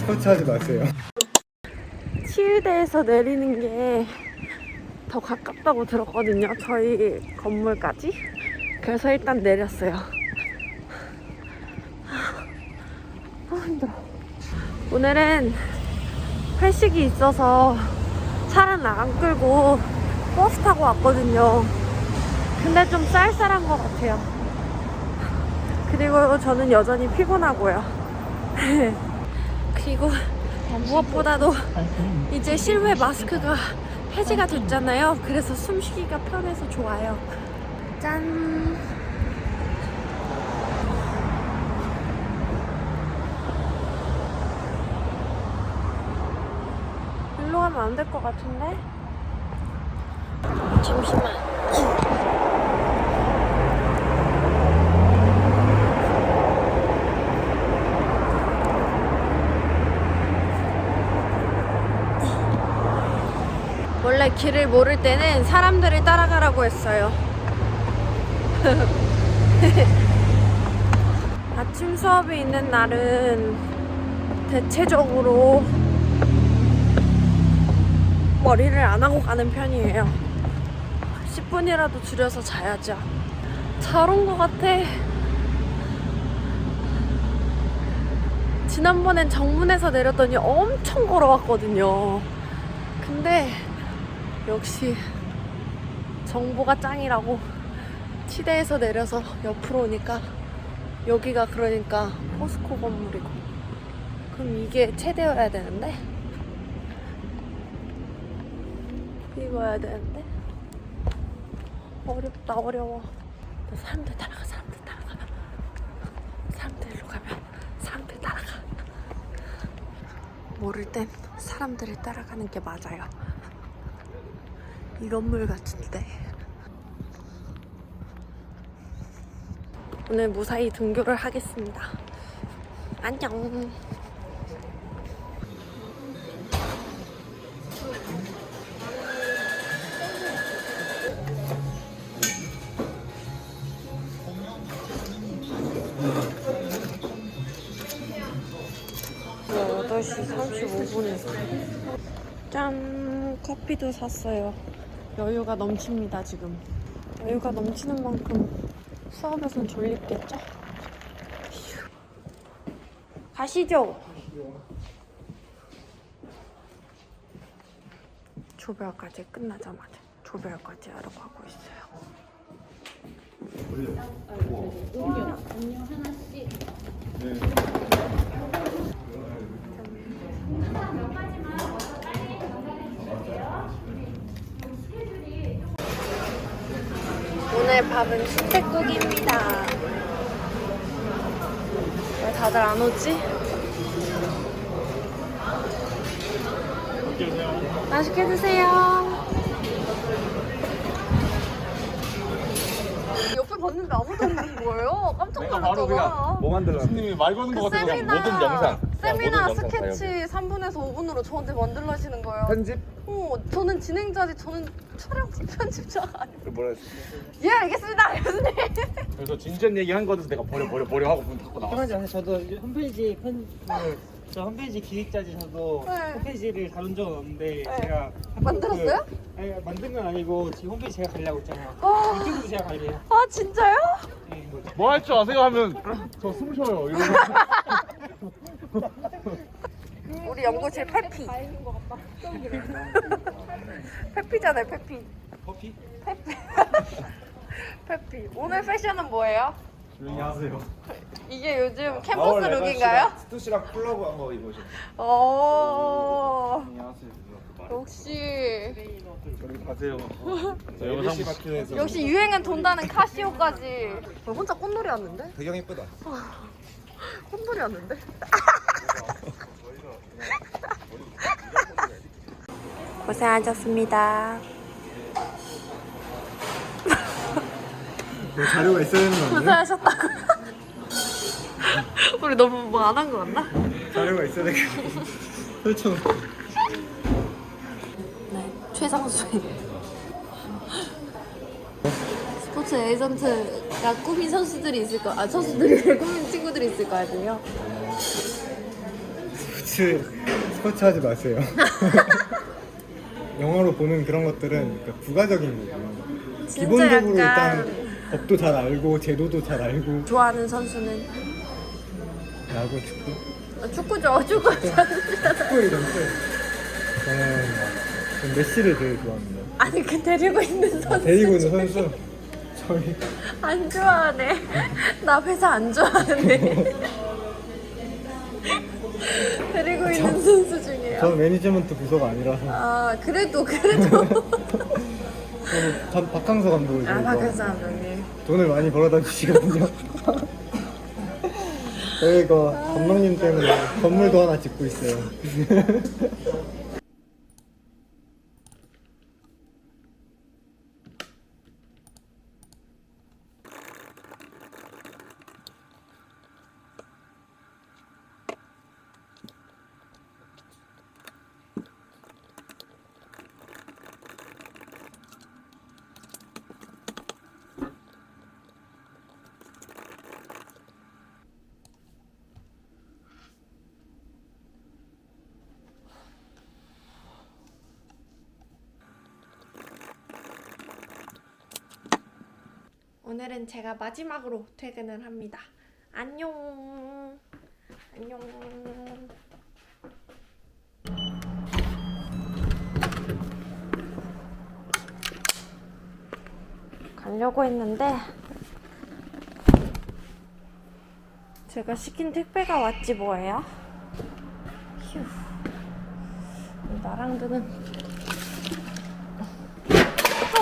스포츠하지 마세요. 치유대에서 내리는 게 더 가깝다고 들었거든요. 저희 건물까지. 그래서 일단 내렸어요. 아, 힘들어. 오늘은 회식이 있어서 차는 안 끌고 버스 타고 왔거든요. 근데 좀 쌀쌀한 것 같아요. 그리고 저는 여전히 피곤하고요. 그리고 무엇보다도 이제 실외 마스크가 해제가 됐잖아요. 그래서 숨쉬기가 편해서 좋아요. 짠. 일로 가면 안 될 것 같은데? 잠시만. 길을 모를 때는 사람들을 따라가라고 했어요. 아침 수업이 있는 날은 대체적으로 머리를 안 하고 가는 편이에요. 10분이라도 줄여서 자야죠. 잘 온 것 같아. 지난번엔 정문에서 내렸더니 엄청 걸어왔거든요. 근데 역시 정보가 짱이라고 치대에서 내려서 옆으로 오니까 여기가 그러니까 포스코 건물이고. 그럼 이게 체대여야 되는데? 이거야 되는데? 어렵다 어려워. 사람들 따라가 사람들 따라가. 사람들 일로 가면 사람들 따라가. 모를 땐 사람들을 따라가는 게 맞아요 이 건물 같은데. 오늘 무사히 등교를 하겠습니다. 안녕. 네, 8시 35분에 짠 커피도 샀어요 여유가 넘칩니다 지금 여유가 넘치는 만큼 수업에선 졸립겠죠? 휴. 가시죠 조별까지 끝나자마자 조별까지 하러 가고 있어요 오늘 밥은 순댓국입니다. 왜 다들 안 오지? 맛있게 드세요. 옆에 봤는데 아무도 없는 거예요. 깜짝 놀랐잖아. 뭐 만들어? 교수님이 말 거는 거그 같아서 그냥 모든 영상 세미나 모든 영상 다 스케치 3분에서 5분으로 저한테 만들라 하시는 거예요. 편집? 어, 저는 진행자지 저는 촬영 편집자가 아니에요. 그 뭐라 했어? 예, 알겠습니다, 교수님. 그래서 진지한 얘기 한 거에서 내가 버려 버려 버려 하고 문 닫고 나왔어 편하지 않아요. 저도 이제 홈페이지 편, 그, 저 홈페이지 기획자지 저도 네. 홈페이지를 다룬 적은 없는데 네. 제가 만들었어요? 그, 아니 만든 건 아니고 지금 홈페이지 제가 관리하고 있잖아요. 아. 유튜브도 제가 관리해요. 아, 진짜요? 네. 뭐할줄 아세요 하면 저 숨 쉬어요 이러고 우리 연구실 페피. 페피잖아요, 페피. 커피? 페피. 페피. 오늘 패션은 뭐예요? 조용히 하세요. 이게 요즘 캠퍼스 룩인가요? 스투시랑 콜라보 한거 입으신. 오. 조용히 하세요. 역시 가세요. 저 영상 마켓에서 역시 유행은 돈다는 카시오까지. 저 혼자 꽃놀이 왔는데? 배경 예쁘다. 꽃놀이 왔는데? 고생하셨습니다. 그 자료가 있어야 되는 거 아니에요? 고생하셨다고. 우리 너무 뭐 안 한 거 같나? 자료가 있어야 거. 설정. 네, 최상수님. 스포츠 에이전트가 꾸민 선수들이 있을 거, 아 선수들이 꾸민 친구들이 있을 거 아니에요? 스포츠 스포츠 하지 마세요. 영어로 보는 그런 것들은 그러니까 부가적인 거고요. 진짜 기본적으로 약간- 일단 법도 잘 알고 제도도 잘 알고 좋아하는 선수는 야구, 축구, 아, 축구죠, 축구. 축구 이런 때 저는 전 메시를 되게 좋아합니다. 아니 그 데리고 있는 아, 선수 데리고 있는 선수 저희 안 좋아하네. 나 회사 안 좋아하네. 데리고 있는 선수 중에요. 저는 매니지먼트 부서가 아니라서 아 그래도 그래도. 저는 감- 박항서 되게 아 박현수. 감독님. 돈을 많이 벌어다 주시거든요. 저희가 감독님 때문에 건물도 하나 짓고 있어요. 오늘은 제가 마지막으로 퇴근을 합니다. 안녕. 안녕. 가려고 했는데 제가 시킨 택배가 왔지 뭐예요? 휴. 나랑 드는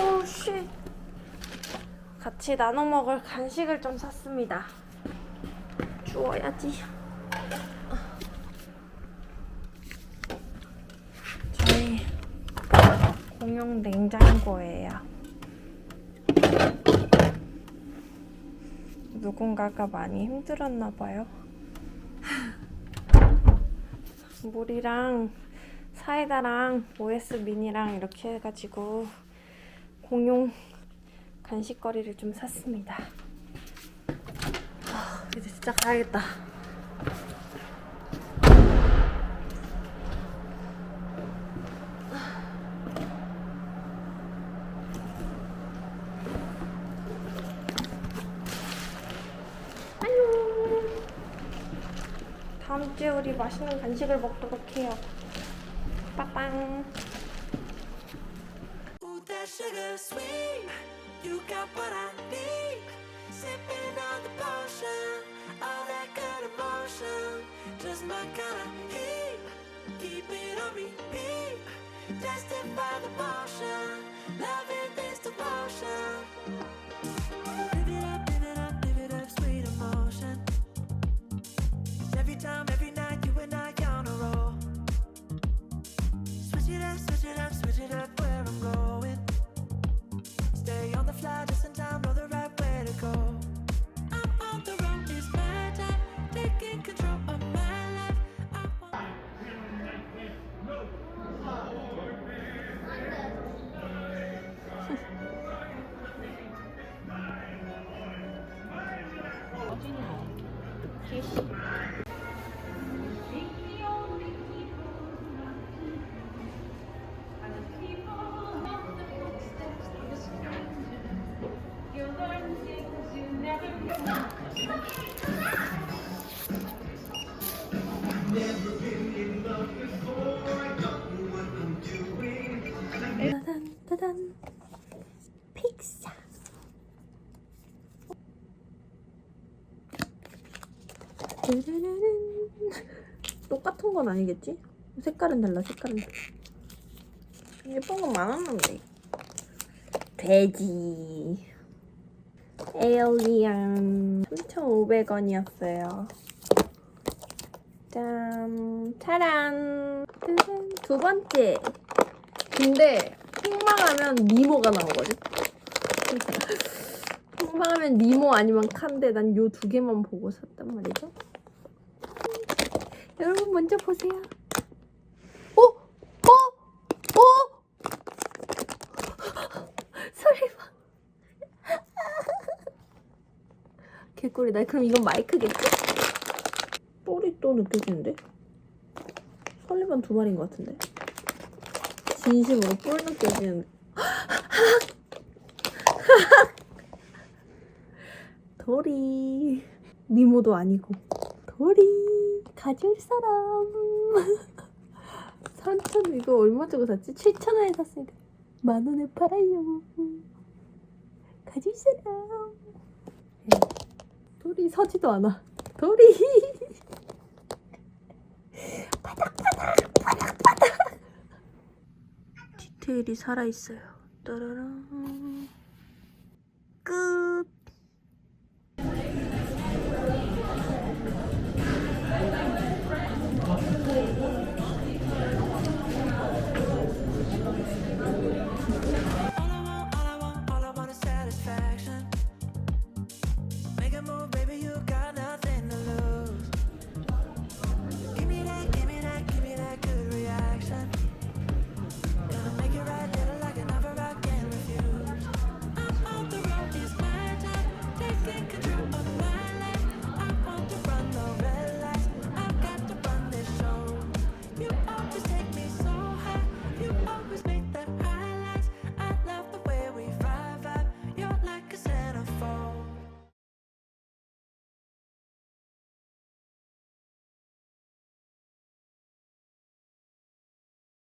어우 씨. 같이 나눠 먹을 간식을 좀 샀습니다. 주워야지. 저희 공용 냉장고예요. 누군가가 많이 힘들었나 봐요. 물이랑 사이다랑 OS 미니랑 이렇게 해가지고 공용 간식거리를 좀 샀습니다. 아, 이제 진짜 가야겠다. 다음 주에 우리 맛있는 간식을 먹도록 해요. 빠빵. 따단 따단 픽사 짜라라란. 똑같은 건 아니겠지? 색깔은 달라 색깔은 달라 예쁜 건 많았는데 돼지 에어리언 3,500원이었어요 짠 짜잔. 두 번째 근데 폭망하면 니모가 나오거든. 폭망하면 니모 아니면 칸데 난 요 두 개만 보고 샀단 말이죠. 여러분 먼저 보세요. 어? 어? 어? 소리 봐. 개꿀이다. 그럼 이건 마이크겠지? 뿔이 또 느껴지는데? 설리반 두 마리인 것 같은데? 진심으로 뿔 느껴지는데. 도리. 미모도 아니고. 도리. 가져올 사람. 삼천 이거 얼마 주고 샀지? 7천 원에 샀으니까 만 원에 팔아요. 가질 사람. 도리 서지도 않아. 바닥바닥. 디테일이 살아 있어요. 따라란.